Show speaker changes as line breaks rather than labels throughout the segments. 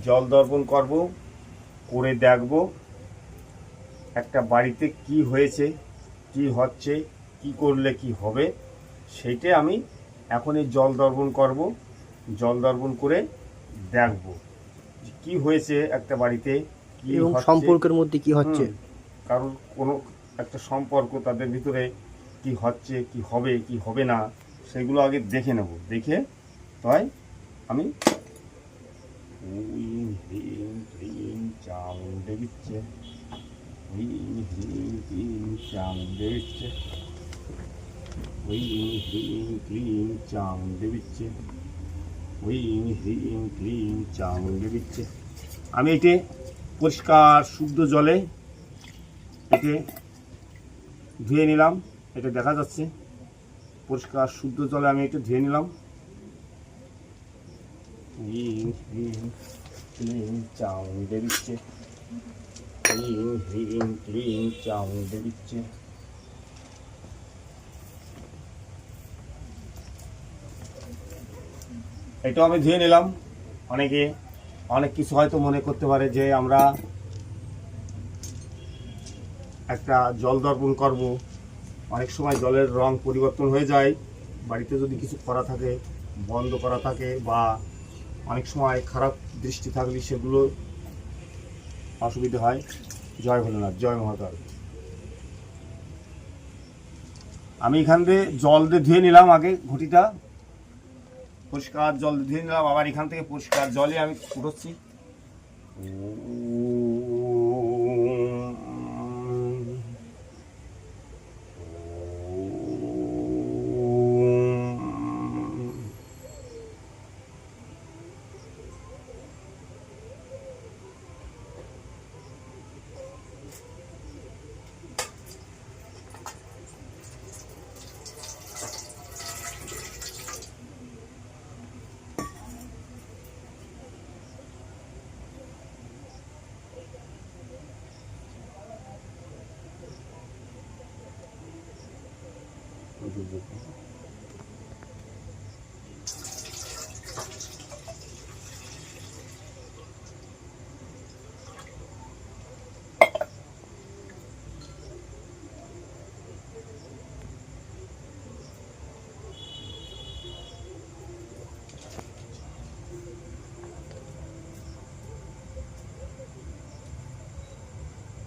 জল দর্পণ করব করে দেখব একটা বাড়িতে কি হয়েছে কি হচ্ছে কি করলে কি হবে সেইটাই আমি এখন এই জল দর্পণ করব জল দর্পণ করে দেখব কি হয়েছে একটা বাড়িতে কি।
সম্পর্কের মধ্যে কি হচ্ছে
কারণ কোনো একটা সম্পর্ক তাদের ভিতরে কি হচ্ছে কি হবে কি হবে না সেগুলো আগে দেখে নেব দেখে তাই আমি হুম, হ্রিম, ক্লিম, চামুণ্ডে বিচ্ছে হুম, হ্রিম, ক্লিম, চামুণ্ডে বিচ্ছে হুম, হ্রিম, ক্লিম, চামুণ্ডে বিচ্ছে হুম, হ্রিম, ক্লিম, চামুণ্ডে বিচ্ছে আমি এটি পরিষ্কার শুদ্ধ জলে এতে ধুয়ে নিলাম এটা দেখা যাচ্ছে. পরিষ্কার শুদ্ধ জলে আমি এটা ধুয়ে নিলাম হিং হিং ক্লিং চাউন্ডে দিচ্ছে হিং হিং ক্লিং চাউন্ডে দিচ্ছে এটাও আমি ধুয়ে নিলাম। অনেকে, অনেক কিছু হয়তো মনে করতে পারে যে আমরা একটা জল দর্পণ করব। অনেক সময় জলের রং পরিবর্তন হয়ে যায়। বাড়িতে যদি কিছু করা থাকে, বন্ধ করা থাকে বা অনেক সময় খারাপ দৃষ্টি থাকলে সেগুলো অসুবিধা হয়। জয় ভোলেনাথ, জয় মহাকাল। আমি এখান দিয়ে জল দিয়ে ধুয়ে নিলাম আগে ঘটিটা। পরিষ্কার জল ধুয়ে নিলাম, আবার এখান থেকে পরিষ্কার জলে আমি উঠোচ্ছি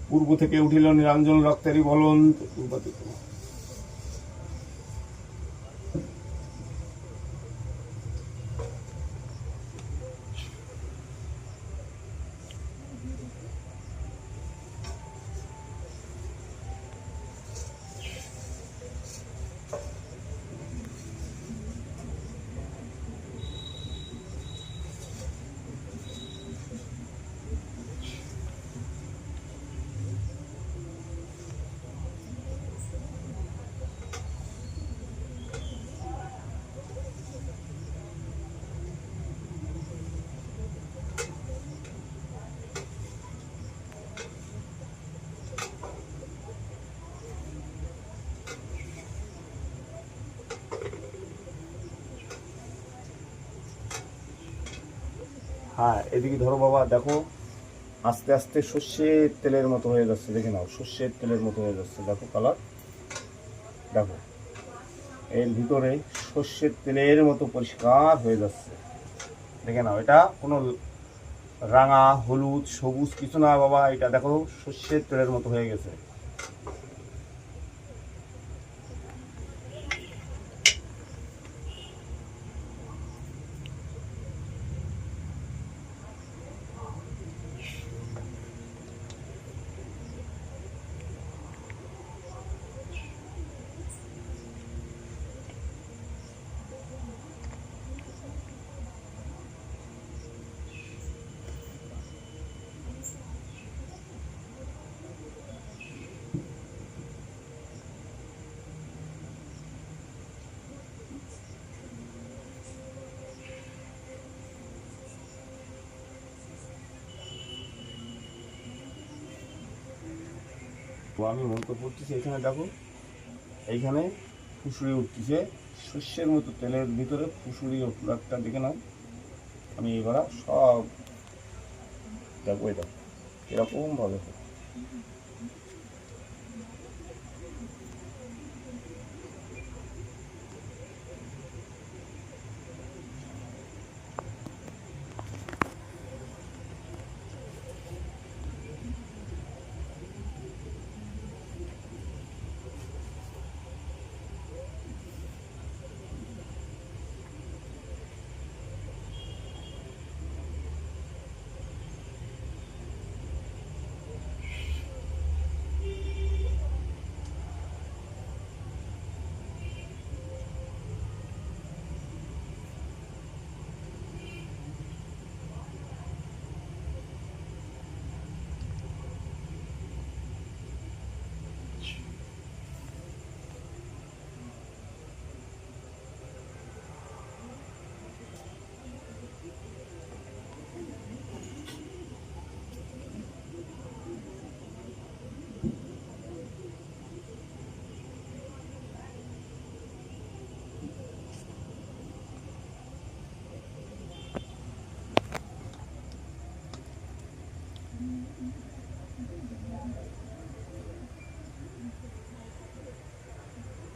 পূর্ব থেকে উঠিল নিরঞ্জন রক্তেরই বলন হ্যাঁ এদিকে ধরো বাবা, দেখো, আস্তে আস্তে সর্ষের তেলের মতো হয়ে যাচ্ছে, দেখে নাও, সর্ষের তেলের মতো হয়ে যাচ্ছে, দেখো কালার দেখো, এর ভিতরে সর্ষের তেলের মতো পরিষ্কার হয়ে যাচ্ছে। দেখে নাও, এটা কোনো রাঙা, হলুদ, সবুজ কিছু না বাবা, এটা দেখো সর্ষের তেলের মতো হয়ে গেছে। আমি মন্ত্র পড়তেছি, এখানে দেখো, এইখানে ফুসুরি উঠতেছে, শস্যের মতো তেলের ভিতরে ফুসুরি একটা দেখে নাও। আমি এবার সব দেখো এটা এরকমভাবে।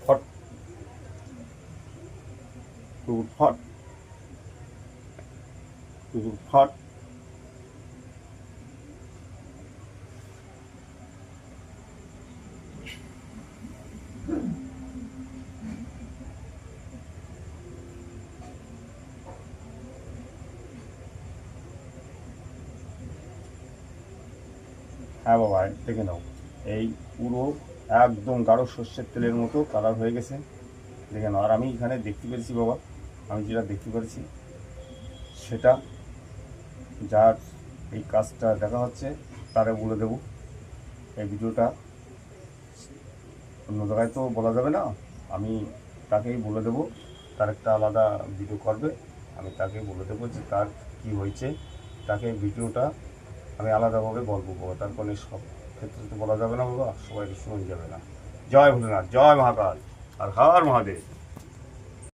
hot. To hot. To hot. হ্যাঁ বাবা, দেখে নাও। এই পুরো একদম গাঢ় সর্ষের তেলের মতো কালার হয়ে গেছে। দেখে নাও, আর আমি এখানে দেখতে পেরেছি বাবা, আমি যেটা দেখতে পেরেছি, সেটা যার এই কাজটা দেখা হচ্ছে, তারে বলে দেবো। এই ভিডিওটা অন্য জায়গায় তো বলা যাবে না, আমি তাকেই বলে দেবো, তার একটা আলাদা ভিডিও করবে। আমি তাকে বলে দেবো যে তার কি হয়েছে, তাকে ভিডিওটা আমি আলাদাভাবে গল্প করব তার কোনো সব ক্ষেত্রে তো বলা যাবে না বাবা, সবাইকে শুনে যাবে না। জয় ভোলেনাথ, জয় মহাকাল, আর হর মহাদেব।